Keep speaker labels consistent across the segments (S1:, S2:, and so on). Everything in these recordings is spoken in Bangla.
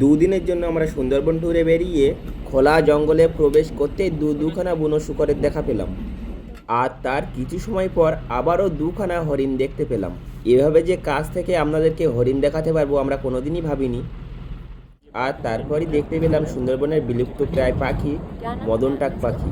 S1: দুদিনের জন্য আমরা সুন্দরবন ট্যুরে বেরিয়ে খোলা জঙ্গলে প্রবেশ করতে দু দুখানা বুনো শুকরের দেখা পেলাম। আর তার কিছু সময় পর আবারও দুখানা হরিণ দেখতে পেলাম। এভাবে যে কাছ থেকে আপনাদেরকে হরিণ দেখাতে পারব আমরা কোনোদিনই ভাবিনি। আর তারপরই দেখতে পেলাম সুন্দরবনের বিলুপ্ত প্রায় পাখি, মদন টাক পাখি।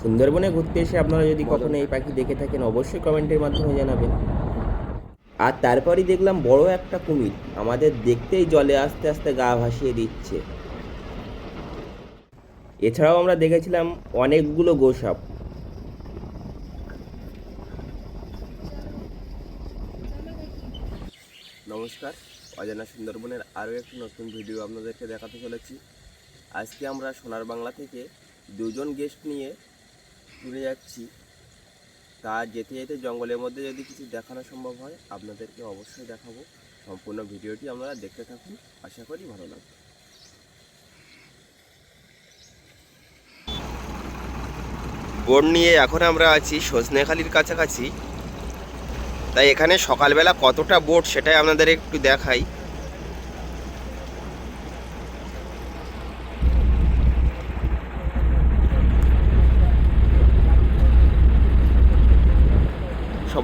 S1: সুন্দরবনে ঘুরতে এসে আপনারা যদি কখনো এই পাখি দেখে থাকেন, অবশ্যই কমেন্টের মাধ্যমে জানাবেন। আর তারপরই দেখলাম বড় একটা কুমির। আমাদের দেখতেই জলে আস্তে আস্তে গা ভাসিয়ে দিচ্ছে। এছাড়াও আমরা দেখেছিলাম অনেকগুলো গোসাপ। নমস্কার, অজানা সুন্দরবনের আরও একটি নতুন ভিডিও আপনাদেরকে দেখাতে চলেছি। আজকে আমরা সোনার বাংলা থেকে দুজন গেস্ট নিয়ে ঘুরে যাচ্ছি। তা যেতে যেতে জঙ্গলের মধ্যে যদি কিছু দেখানো সম্ভব হয়, আপনাদেরকে অবশ্যই দেখাবো। সম্পূর্ণ ভিডিওটি আপনারা দেখতে থাকুন। আশা করি ভালো লাগবে। বোট নিয়ে এখন আমরা আছি সজনেখালির কাছাকাছি। তাই এখানে সকালবেলা কতটা বোট সেটাই আপনাদের একটু দেখাই।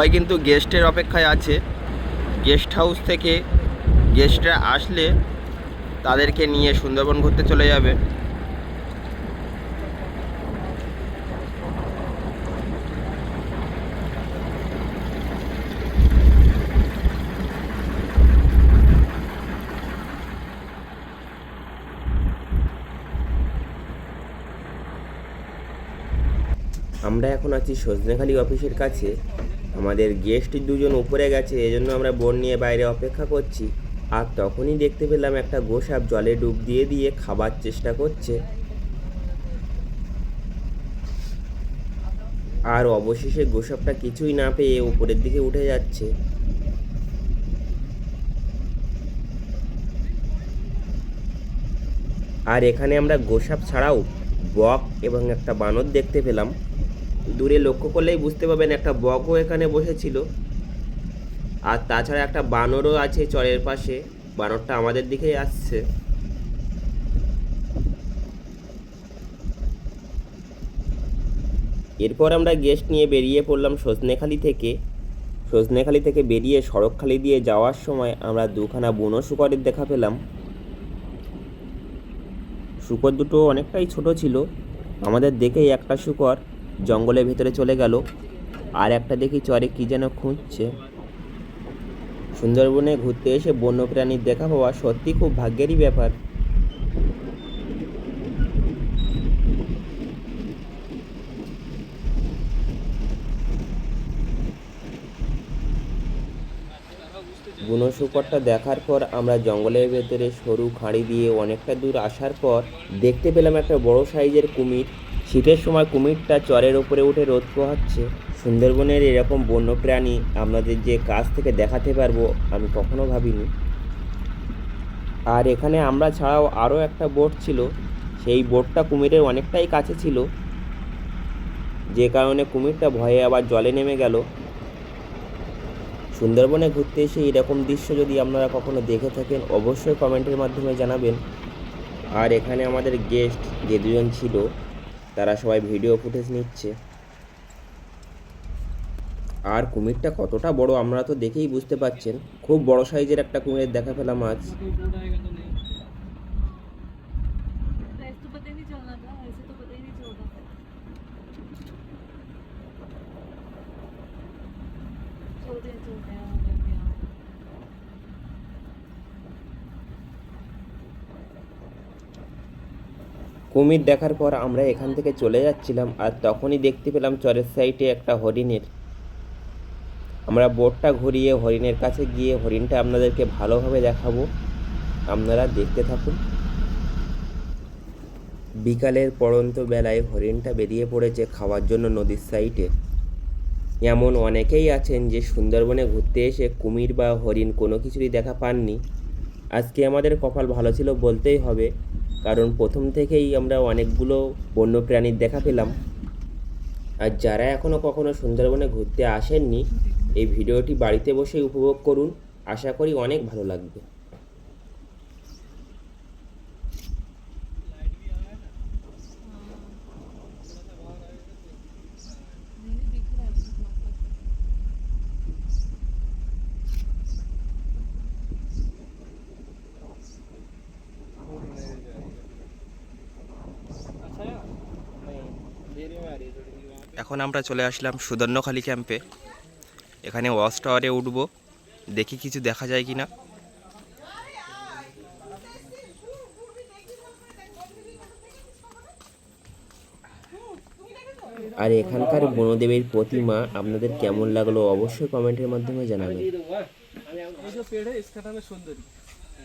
S1: সবাই কিন্তু গেস্টের অপেক্ষায় আছে। গেস্ট হাউস থেকে গেস্টরা আসলে তাদেরকে নিয়ে সুন্দরবন ঘুরতে চলে যাবে। আমরা এখন আছি সজনেখালি অফিসের কাছে। আমাদের গেস্ট দুজন উপরে গেছে, এজন্য আমরা বোন নিয়ে বাইরে অপেক্ষা করছি। আর তখনই দেখতে পেলাম একটা গোসাপ জলে ডুব দিয়ে দিয়ে খাবার চেষ্টা করছে। আর অবশেষে গোসাপটা কিছুই না পেয়ে উপরের দিকে উঠে যাচ্ছে। আর এখানে আমরা গোসাপ ছাড়াও বক এবং একটা বানর দেখতে পেলাম। দূরে লক্ষ্য করলেই বুঝতে পারবেন একটা বকও এখানে বসেছিল। আর তাছাড়া একটা বানরও আছে চরের পাশে। বানরটা আমাদের দিকেই আসছে। এরপর আমরা গেস্ট নিয়ে বেরিয়ে পড়লাম সজনেখালি থেকে। সজনেখালি থেকে বেরিয়ে সড়কখালি দিয়ে যাওয়ার সময় আমরা দুখানা বুনো শুকরের দেখা পেলাম। শুকর দুটো অনেকটাই ছোট ছিল। আমাদের দেখেই একটা শুকর। জঙ্গলের ভেতরে চলে গেল। আর একটা দেখি চরে কি যেন খুঁজছে। সুন্দরবনে ঘুরতে এসে বন্যপ্রাণীর দেখা পাওয়া সত্যি খুব ভাগ্যেরই ব্যাপার। বুনো শুকরটা দেখার পর আমরা জঙ্গলের ভেতরে সরু খাঁড়ি দিয়ে অনেকটা দূর আসার পর দেখতে পেলাম একটা বড় সাইজের কুমির। শীতের সময় কুমিরটা চরের ওপরে উঠে রোদ পোহাচ্ছে। সুন্দরবনের এরকম বন্য প্রাণী আপনাদের যে কাছ থেকে দেখাতে পারব, আমি কখনো ভাবিনি। আর এখানে আমরা ছাড়াও আরও একটা বোট ছিল। সেই বোটটা কুমিরের অনেকটাই কাছে ছিল। যে কারণে কুমিরটা ভয়ে আবার জলে নেমে গেল। সুন্দরবনে ঘুরতে এসে এরকম দৃশ্য যদি আপনারা কখনো দেখে থাকেন, অবশ্যই কমেন্টের মাধ্যমে জানাবেন। আর এখানে আমাদের গেস্ট যে দুজন ছিল তারা সবাই ভিডিও ফুটেজ নিচ্ছে। আর কুমিরটা কতটা বড় আমরা তো দেখেই বুঝতে পাচ্ছেন খুব বড় সাইজের একটা কুমিরের দেখা পেলাম আজ। কুমির দেখার পর আমরা এখান থেকে চলে যাচ্ছিলাম আর তখনই দেখতে পেলাম চরের সাইডে একটা হরিণের। আমরা বোটটা ঘুরিয়ে হরিণের কাছে গিয়ে হরিণটা আপনাদেরকে ভালোভাবে দেখাবো। আপনারা দেখতে থাকুন। বিকালের পড়ন্ত বেলায় হরিণটা বেরিয়ে পড়েছে খাওয়ার জন্য নদীর সাইডে। এমন অনেকেই আছেন যে সুন্দরবনে ঘুরতে এসে কুমির বা হরিণ কোনো কিছুরই দেখা পাননি। আজকে আমাদের কপাল ভালো ছিল বলতেই হবে। কারণ প্রথম থেকেই আমরা অনেকগুলো বন্য প্রাণীর দেখা পেলাম। আর যারা এখনও কখনো সুন্দরবনে ঘুরতে আসেননি, এই ভিডিওটি বাড়িতে বসেই উপভোগ করুন। আশা করি অনেক ভালো লাগবে। এখন আমরা চলে আসলাম সুদর্ণখালী ক্যাম্পে এখানে ওয়াচ টাওয়ারে উঠবো দেখি কিছু দেখা যায় কি না আর এখানকার বনদেবীর প্রতিমা আপনাদের কেমন লাগলো অবশ্যই কমেন্টের মাধ্যমে জানাবেন
S2: ये जो पेड़ है इसका नाम है सुंदरी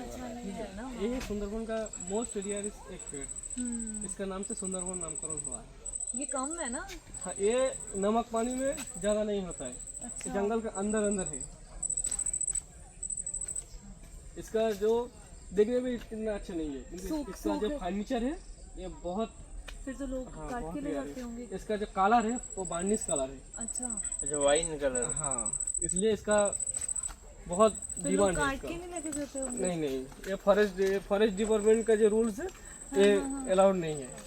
S3: अच्छा नहीं है ना
S2: ये है सुंदरबन का मोस्ट रेयर एक पेड़
S3: हम्म,
S2: इसका नाम से सुंदरबन नामकरण हुआ है
S3: ये कम है ना?
S2: हाँ ये नमक पानी में ज़्यादा नहीं होता है।
S3: अच्छा।
S2: जंगल के अंदर अंदर है। इसका जो देखने में इतना अच्छा नहीं है।
S3: सूख-
S2: इसका जो फर्नीचर है ये बहुत
S3: फिर तो लोग
S2: हाँ,
S3: काट के ले जाते होंगे।
S2: इसका जो कलर है वो बार्निश कलर है।
S3: अच्छा।
S1: जो वाइन कलर
S2: हाँ इसलिए इसका बहुत डिमांड है
S3: काट
S2: इसका।
S3: के नहीं लेके जाते होंगे?
S2: नहीं नहीं ये फॉरेस्ट फॉरेस्ट डिपार्टमेंट का जो रूल्स है ये अलाउड नहीं है।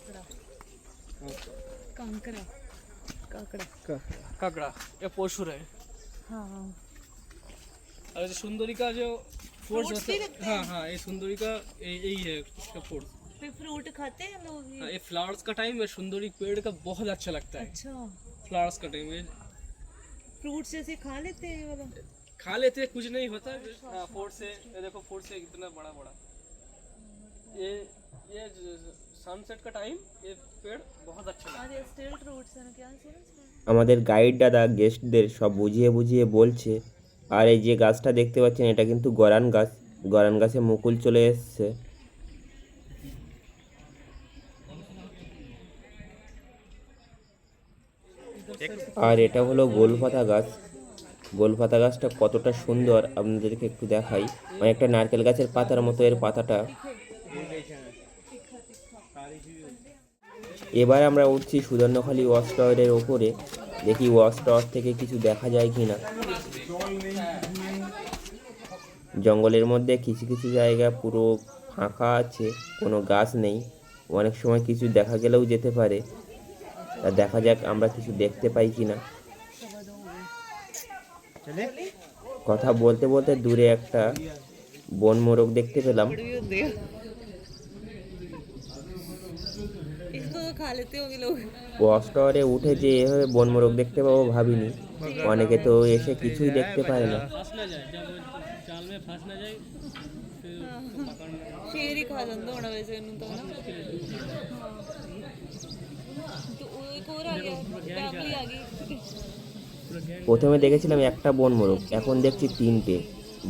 S3: कांकड़ा काकड़ा.
S2: काकड़ा. ये पोशुर है
S3: हाँ. हाँ
S2: और जो सुंदरी का जो फोर्स
S3: Fruits
S2: होता
S3: भी रखते
S2: हाँ हाँ ये सुंदरी का ये- यही है इसका फोर्स.
S3: फिर फ्रूट खाते हैं लोग ये.
S2: हाँ, ये फ्लावर्स का टाइम है सुंदरी पेड़ का बहुत अच्छा लगता है.
S3: अच्छा.
S2: फ्लावर्स का टाइम ये
S3: फ्रूट जैसे खा लेते हैं ये वाला.
S2: खा लेते हैं कुछ नहीं होता. हाँ फोर्स से ये देखो फोर्स से इतना बड़ा बड़ा ये ये सनसेट का टाइम ये पेड़ बहुत अच्छा लगता
S3: और ये स्टिल फ्रूट्स है ना क्या है
S1: আমাদের গাইড দাদা গেস্টদের সব বুঝিয়ে বুঝিয়ে বলছে আর এই যে গাছটা দেখতে পাচ্ছেন এটা কিন্তু গরান গাছ গরান গাছে মুকুল চলে এসছে আর এটা হলো গোলপাতা গাছ গোলপাতা গাছটা কতটা সুন্দর আপনাদেরকে একটু দেখাই অনেকটা নারকেল গাছের পাতার মতো এর পাতাটা এবার আমরা উঠছি সুদর্ণখালী ওয়াচ টাওয়ারের ওপরে, দেখি ওয়াচ টাওয়ার থেকে কিছু দেখা যায় কি না জঙ্গলের মধ্যে কিছু কিছু জায়গা পুরো ফাঁকা আছে, কোনো গাছ নেই। অনেক সময় কিছু দেখা গেলেও যেতে পারে। তা দেখা যাক আমরা কিছু দেখতে পাই কি না কথা বলতে বলতে দূরে একটা বন মোরগ দেখতে পেলাম। কষ্ট করে উঠে যে এভাবে বনমোরক দেখতে পাবো ভাবিনি। অনেকে তো এসে কিছুই দেখতে পায় না। প্রথমে দেখেছিলাম একটা বন মোরগ এখন দেখছি তিনটে।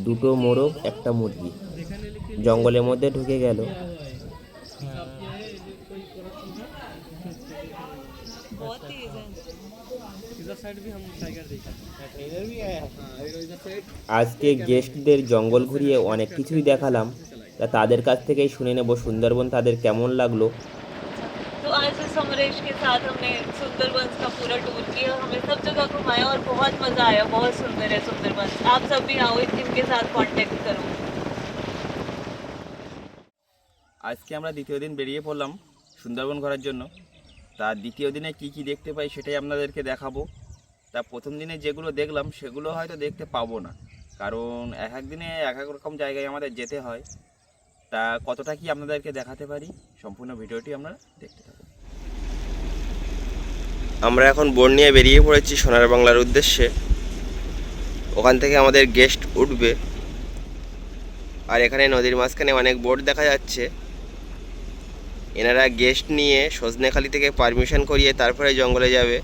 S1: দুটো মোরগ, একটা মুরগি। জঙ্গলের মধ্যে ঢুকে গেল। আজকে গেস্টদের জঙ্গল ঘুরিয়ে অনেক কিছুই দেখালাম তা তাদের কাছ থেকেই শুনে নেব সুন্দরবন তাদের কেমন লাগলো
S3: तो आज से समरेश के साथ हमने सुंदरबन का पूरा टूर किया हमें सब जगह घुमाया और बहुत मज़ा आया बहुत सुंदर है सुंदरबन आप सब भी आओ इनके साथ कांटेक्ट करो
S1: আজকে আমরা দ্বিতীয় দিন বেরিয়ে পড়লাম সুন্দরবন ঘোরার জন্য তা দ্বিতীয় দিনে কি কি দেখতে পাই সেটাই আপনাদেরকে দেখাবো তা প্রথম দিনে যেগুলো দেখলাম, সেগুলো হয়তো দেখতে পাবো না। কারণ এক এক দিনে এক এক রকম জায়গায় আমাদের যেতে হয়। তা কতটা কি আপনাদেরকে দেখাতে পারি? সম্পূর্ণ ভিডিওটি আমরা দেখতে থাকুন। আমরা এখন বোর্ড নিয়ে বেরিয়ে পড়েছি সোনার বাংলার উদ্দেশ্যে। ওখান থেকে আমাদের গেস্ট উঠবে। আর এখানে নদীর মাঝখানে অনেক বোট দেখা যাচ্ছে। এনারা গেস্ট নিয়ে সজনেখালি থেকে পারমিশন করিয়ে তারপরে জঙ্গলে যাবে।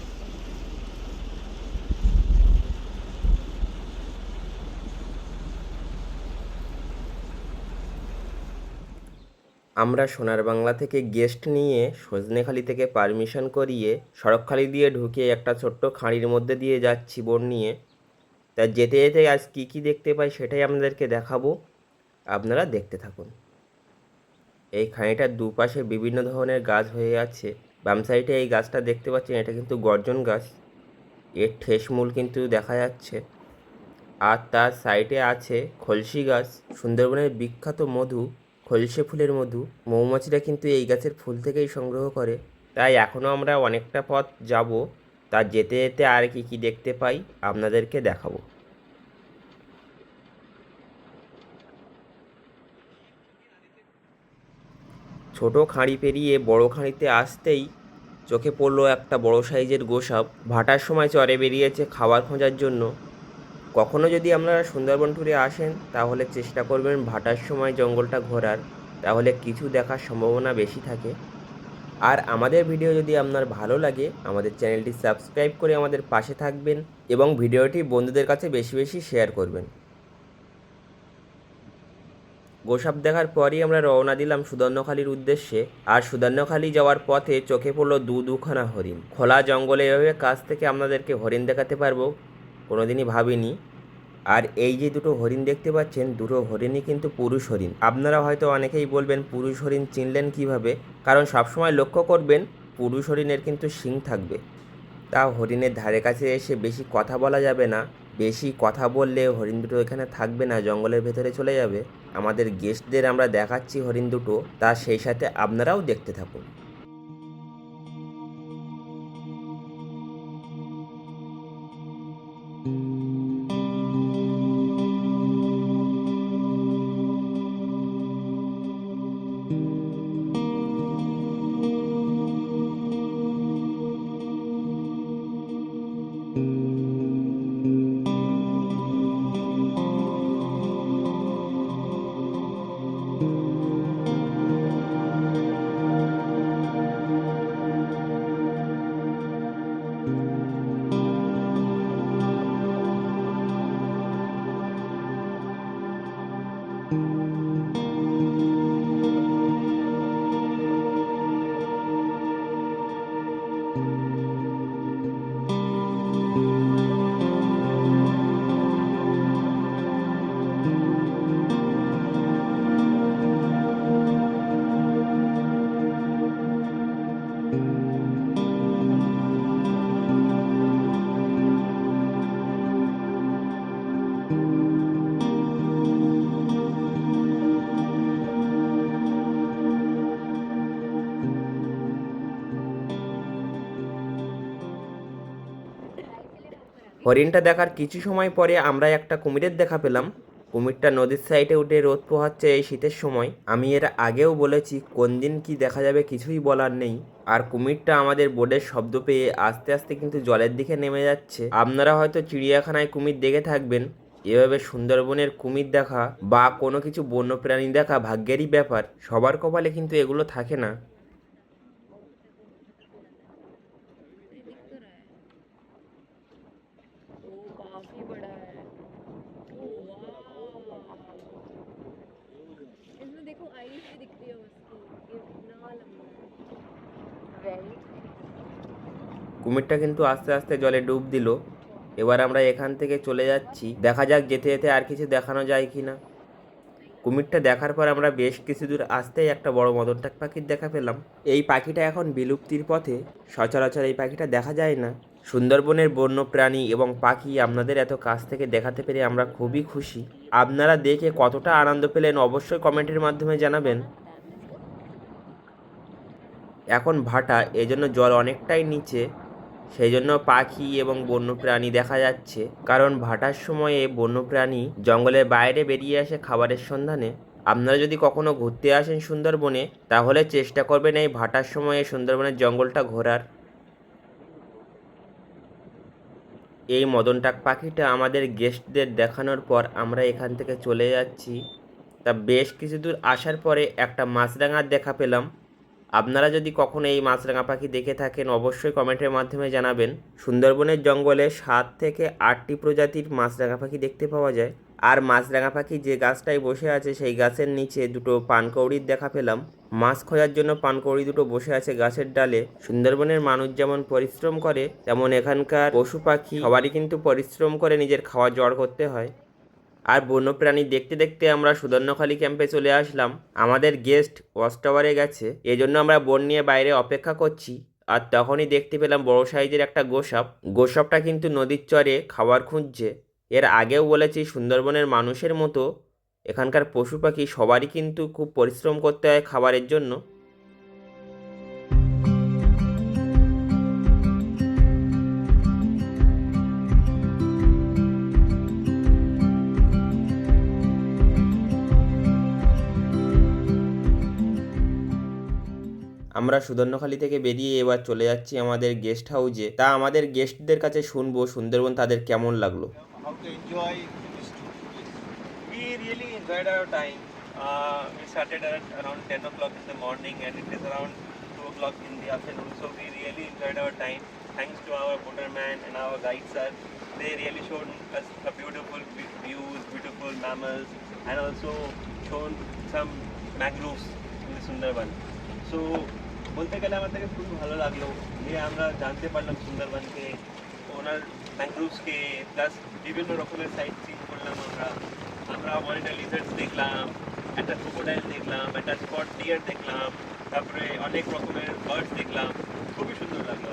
S1: আমরা সোনার বাংলা থেকে গেস্ট নিয়ে সজনেখালি থেকে পারমিশন করিয়ে সড়কখালি দিয়ে ঢুকে একটা ছোট্ট খাঁড়ির মধ্যে দিয়ে যাচ্ছি বোট নিয়ে। তা যেতে যেতে আজ কী কী দেখতে পাই সেটাই আপনাদেরকে দেখাবো। আপনারা দেখতে থাকুন। এই খাঁড়িটার দুপাশে বিভিন্ন ধরনের গাছ হয়ে আছে। বাম সাইডে এই গাছটা দেখতে পাচ্ছেন, এটা কিন্তু গর্জন গাছ। এর ঠেসমূল কিন্তু দেখা যাচ্ছে। আর তার সাইডে আছে খলসি গাছ, সুন্দরবনের বিখ্যাত মধু। খলসে ফুলের মধু, মৌমাছিরা কিন্তু এই গাছের ফুল থেকেই সংগ্রহ করে। তাই এখনও আমরা অনেকটা পথ যাব, তা যেতে যেতে আর কি কি দেখতে পাই আপনাদেরকে দেখাবো। ছোট খাঁড়ি পেরিয়ে বড় খাঁড়িতে আসতেই চোখে পড়ল একটা বড় সাইজের গোসাপ। ভাটার সময় চরে বেরিয়েছে খাবার খোঁজার জন্য। কখনো যদি আপনারা সুন্দরবন ট্যুরে আসেন, তাহলে চেষ্টা করবেন ভাটার সময় জঙ্গলটা ঘোরার। তাহলে কিছু দেখার সম্ভাবনা বেশি থাকে। আর আমাদের ভিডিও যদি আপনার ভালো লাগে, আমাদের চ্যানেলটি সাবস্ক্রাইব করে আমাদের পাশে থাকবেন এবং ভিডিওটি বন্ধুদের কাছে বেশি বেশি শেয়ার করবেন। গোসাপ দেখার পরই আমরা রওনা দিলাম সুদর্ণখালির উদ্দেশ্যে। আর সুদর্ণখালি যাওয়ার পথে চোখে পড়ল দু দুখানা হরিণ। খোলা জঙ্গলে এভাবে কাছ থেকে আপনাদেরকে হরিণ দেখাতে পারব। কোনোদিনই ভাবিনি। আর এই যে দুটো হরিণ দেখতে পাচ্ছেন, দুটো হরিণই কিন্তু পুরুষ হরিণ। আপনারা হয়তো অনেকেই বলবেন, পুরুষ হরিণ চিনলেন কীভাবে? কারণ সবসময় লক্ষ্য করবেন, পুরুষ হরিণের কিন্তু শিং থাকবে। তা হরিণের ধারে কাছে এসে বেশি কথা বলা যাবে না। বেশি কথা বললে হরিণ দুটো এখানে থাকবে না, জঙ্গলের ভেতরে চলে যাবে। আমাদের গেস্টদের আমরা দেখাচ্ছি হরিণ দুটো। তা সেই সাথে আপনারাও দেখতে থাকুন। হরিণটা দেখার কিছু সময় পরে আমরা একটা কুমিরের দেখা পেলাম। কুমিরটা নদীর সাইডে উঠে রোদ পোহাচ্ছে এই শীতের সময়। আমি এর আগেও বলেছি, কোন দিন কি দেখা যাবে কিছুই বলার নেই। আর কুমিরটা আমাদের বোর্ডের শব্দ পেয়ে আস্তে আস্তে কিন্তু জলের দিকে নেমে যাচ্ছে। আপনারা হয়তো চিড়িয়াখানায় কুমির দেখে থাকবেন। এভাবে সুন্দরবনের কুমির দেখা বা কোনো কিছু বন্যপ্রাণী দেখা ভাগ্যেরই ব্যাপার। সবার কপালে কিন্তু এগুলো থাকে না।
S3: काफी बड़ा है
S4: इसमें देखो आईज भी दिखती है उसकी ये कितना लंबा है
S3: वेरी
S1: কুমিরটা কিন্তু আস্তে আস্তে জলে ডুব দিল এবার আমরা এখান থেকে চলে যাচ্ছি দেখা যাক যেতে যেতে আর কিছু দেখানো যায় কি না কুমিরটা দেখার পর আমরা বেশ কিছু দূর আসতেই একটা বড় মদনটাক পাখির দেখা পেলাম এই পাখিটা এখন বিলুপ্তির পথে সচরাচর এই পাখিটা দেখা যায় না সুন্দরবনের বন্য প্রাণী এবং পাখি আপনাদের এত কাছ থেকে দেখাতে পেরে আমরা খুবই খুশি। আপনারা দেখে কতটা আনন্দ পেলেন অবশ্যই কমেন্টের মাধ্যমে জানাবেন। এখন ভাটা, এজন্য জল অনেকটাই নিচে সেই জন্য পাখি এবং বন্যপ্রাণী দেখা যাচ্ছে। কারণ ভাটার সময়ে বন্যপ্রাণী জঙ্গলের বাইরে বেরিয়ে আসে খাবারের সন্ধানে। আপনারা যদি কখনো ঘুরতে আসেন সুন্দরবনে, তাহলে চেষ্টা করবেন এই ভাটার সময়ে সুন্দরবনের জঙ্গলটা ঘোরার। এই মদনটাক পাখিটা আমাদের গেস্টদের দেখানোর পর আমরা এখান থেকে চলে যাচ্ছি। তা বেশ কিছু দূর আসার পরে একটা মাছরাঙার দেখা পেলাম। আপনারা যদি কখনো এই মাছরাঙা পাখি দেখে থাকেন, অবশ্যই কমেন্টের মাধ্যমে জানাবেন। সুন্দরবনের জঙ্গলে সাত থেকে আটটি প্রজাতির মাছরাঙা পাখি দেখতে পাওয়া যায়। আর মাছরাঙা পাখি যে গাছটায় বসে আছে, সেই গাছের নিচে দুটো পানকৌড়ির দেখা পেলাম। মাছ খোঁজার জন্য পানকৌড়ি দুটো বসে আছে গাছের ডালে। সুন্দরবনের মানুষ যেমন পরিশ্রম করে, তেমন এখানকার পশু পাখি সবারই কিন্তু পরিশ্রম করে নিজের খাওয়া জড় করতে হয়। আর বন্যপ্রাণী দেখতে দেখতে আমরা সুদর্ণখালী ক্যাম্পে চলে আসলাম। আমাদের গেস্ট ওয়াচ টাওয়ারে গেছে। এজন্য আমরা বন নিয়ে বাইরে অপেক্ষা করছি। আর তখনই দেখতে পেলাম বড় সাইজের একটা গোসাপ। গোসাপটা কিন্তু নদীর চরে খাবার খুঁজছে। এর আগেও বলেছি, সুন্দরবনের মানুষের মতো এখানকার পশু পাখি সবারই কিন্তু খুব পরিশ্রম করতে হয় খাবারের জন্য। আমরা সুদর্ণখালি থেকে বেরিয়ে এবার চলে যাচ্ছি আমাদের গেস্ট হাউসে তা আমাদের গেস্টদের কাছে শুনব। সুন্দরবন তাদের কেমন লাগল?
S5: really enjoyed our time. Uh, we started at around 10 o'clock in the morning and it is around 2 o'clock in the afternoon. So we really enjoyed our time. Thanks to our motorman and our guide sir. They really showed us a beautiful vi- views, beautiful mammals and also shown some mangroves in the Sundarban. So বলতে গেলে আমাদেরকে খুবই ভালো লাগলো যে আমরা জানতে পারলাম সুন্দরবনকে ওনার ম্যাংগ্রোভসকে প্লাস বিভিন্ন রকমের সাইট সিন করলাম আমরা আমরা মনিটা লিজার্স দেখলাম, একটা ক্রোকোডাইল দেখলাম, একটা স্পট ডিয়ার দেখলাম, তারপরে অনেক রকমের বার্ডস দেখলাম। খুবই সুন্দর লাগল